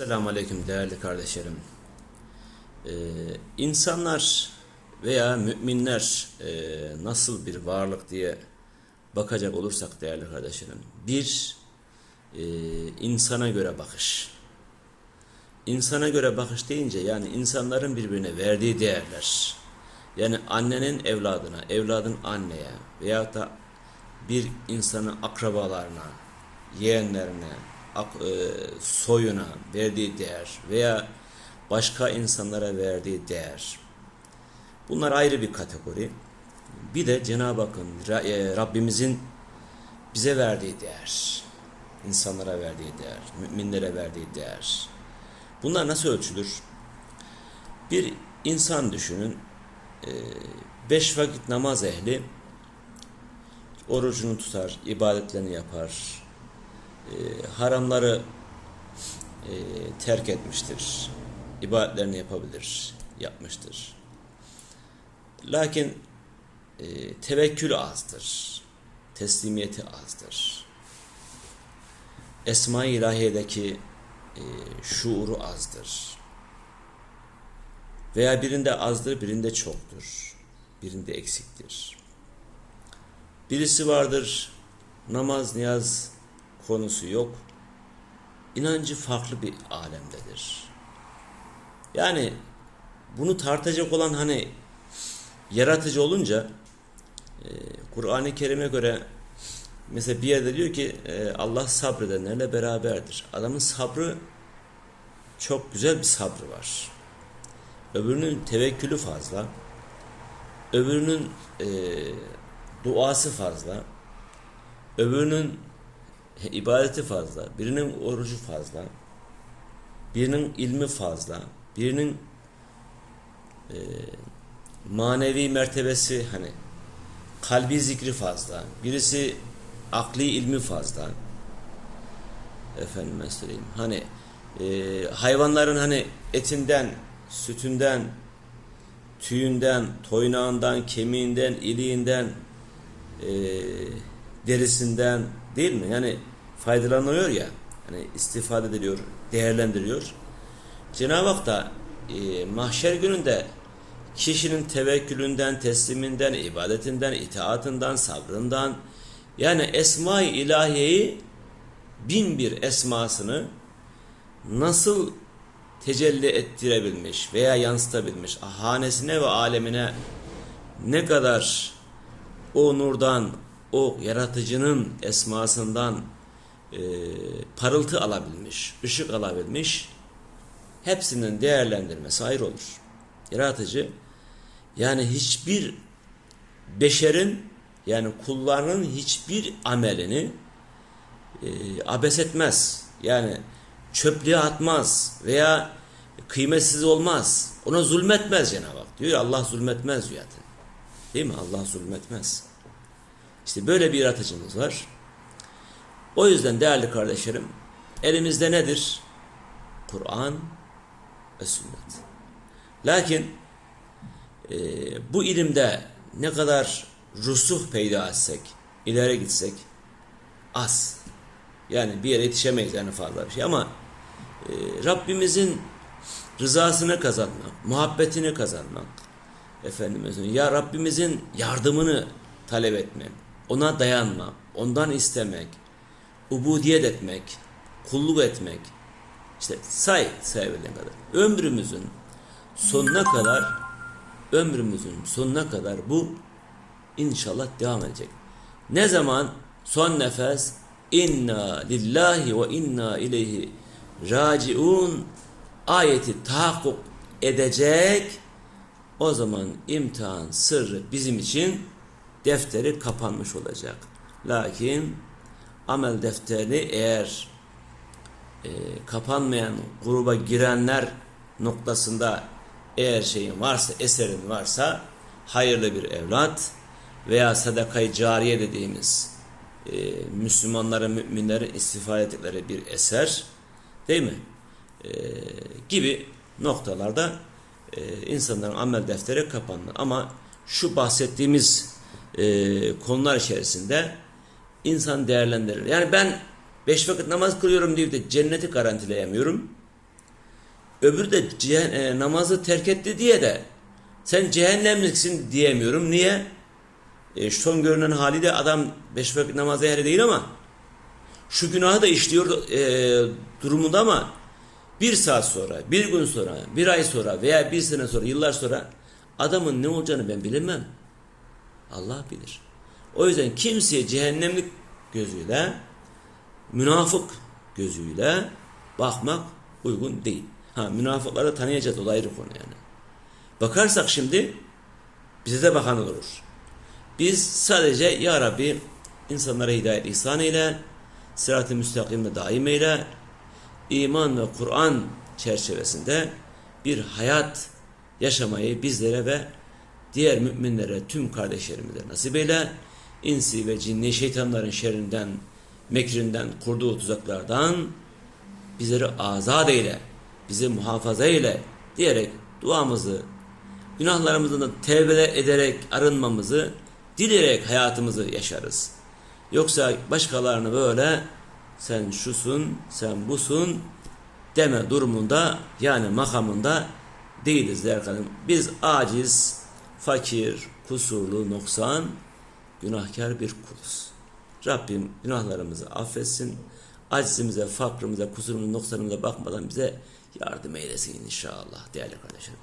Selamun Aleyküm değerli kardeşlerim. Ee, insanlar veya müminler e, nasıl bir varlık diye bakacak olursak değerli kardeşlerim. Bir, e, insana göre bakış. İnsana göre bakış deyince yani insanların birbirine verdiği değerler. Yani annenin evladına, evladın anneye veyahut da bir insanın akrabalarına, yeğenlerine, soyuna verdiği değer veya başka insanlara verdiği değer. Bunlar ayrı bir kategori. Bir de Cenab-ı Hakk'ın, e, Rabbimizin bize verdiği değer. insanlara verdiği değer, müminlere verdiği değer. Bunlar nasıl ölçülür? Bir insan düşünün, e, beş vakit namaz ehli, orucunu tutar, ibadetlerini yapar, e, haramları e, terk etmiştir. ibadetlerini yapabilir, yapmıştır. Lakin e, tevekkül azdır. Teslimiyeti azdır. Esma-i İlahiye'deki e, şuuru azdır. Veya birinde azdır, birinde çoktur. Birinde eksiktir. Birisi vardır, namaz, niyaz konusu yok. İnancı farklı bir alemdedir. Yani bunu tartacak olan hani yaratıcı olunca e, Kur'an-ı Kerim'e göre mesela bir yerde diyor ki e, Allah sabredenlerle beraberdir. Adamın sabrı çok güzel bir sabrı var. Öbürünün tevekkülü fazla. Öbürünün e, duası fazla. Öbürünün ibadeti fazla. Birinin orucu fazla. Birinin ilmi fazla. Birinin e, manevi mertebesi hani kalbi zikri fazla. Birisi akli ilmi fazla. Efendime söyleyeyim. Hani e, hayvanların hani etinden, sütünden, tüyünden, toynağından, kemiğinden, iliğinden, e, derisinden değil mi? Yani faydalanıyor ya, hani istifade ediliyor, değerlendiriyor. Cenab-ı Hak da e, mahşer gününde kişinin tevekkülünden, tesliminden, ibadetinden, itaatından, sabrından yani esma-i ilahiyeyi bin bir esmasını nasıl tecelli ettirebilmiş veya yansıtabilmiş, hanesine ve alemine ne kadar o nurdan, o yaratıcının esmasından e, parıltı alabilmiş, ışık alabilmiş, hepsinin değerlendirmesi ayrı olur. Yaratıcı, yani hiçbir beşerin, yani kullarının hiçbir amelini e, abes etmez. Yani çöplüğe atmaz veya kıymetsiz olmaz. Ona zulmetmez Cenab-ı Hak. Diyor Allah zulmetmez diyor. Değil mi? Allah zulmetmez. İşte böyle bir yaratıcımız var. O yüzden değerli kardeşlerim elimizde nedir? Kur'an ve sünnet. Lakin e, bu ilimde ne kadar rusuh peyda etsek, ileri gitsek az. Yani bir yere yetişemeyiz yani fazla bir şey ama e, Rabbimizin rızasını kazanmak, muhabbetini kazanmak, efendim ya Rabbimizin yardımını talep etmek, ona dayanmak, ondan istemek, ubudiyet etmek, kulluk etmek, işte say sayabildiğin kadar. Ömrümüzün sonuna kadar ömrümüzün sonuna kadar bu inşallah devam edecek. Ne zaman son nefes inna lillahi ve inna ileyhi raciun ayeti tahakkuk edecek o zaman imtihan sırrı bizim için defteri kapanmış olacak. Lakin amel defterini eğer e, kapanmayan gruba girenler noktasında eğer şeyin varsa, eserin varsa hayırlı bir evlat veya sadakayı cariye dediğimiz e, Müslümanların, müminlerin istifade ettikleri bir eser değil mi? E, gibi noktalarda e, insanların amel defteri kapandı. Ama şu bahsettiğimiz e, konular içerisinde insan değerlendirir. Yani ben beş vakit namaz kılıyorum diye de cenneti garantileyemiyorum. Öbürü de e, namazı terk etti diye de sen cehennemliksin diyemiyorum. Niye? E, son görünen haliyle adam beş vakit namaza ehli değil ama şu günahı da işliyor e, durumunda ama bir saat sonra, bir gün sonra, bir ay sonra veya bir sene sonra, yıllar sonra adamın ne olacağını ben bilemem. Allah bilir. O yüzden kimseye cehennemlik gözüyle, münafık gözüyle bakmak uygun değil. Ha münafıkları tanıyacağız o da ayrı konu yani. Bakarsak şimdi bize de bakan olur. Biz sadece Ya Rabbi insanlara hidayet ihsan eyle, sırat-ı müstakimde daim eyle, iman ve Kur'an çerçevesinde bir hayat yaşamayı bizlere ve diğer müminlere, tüm kardeşlerimize nasip eyle. İnsi ve cinni şeytanların şerrinden, mekrinden, kurduğu tuzaklardan bizleri azat eyle, bizi muhafaza eyle diyerek duamızı, günahlarımızdan da tevbe ederek arınmamızı, dileyerek hayatımızı yaşarız. Yoksa başkalarını böyle sen şusun, sen busun deme durumunda yani makamında değiliz derkanım. Biz aciz, fakir, kusurlu, noksan, günahkar bir kuluz. Rabbim günahlarımızı affetsin. Acizimize, fakrımıza, kusurumuza, noksanımıza bakmadan bize yardım eylesin inşallah değerli kardeşlerim.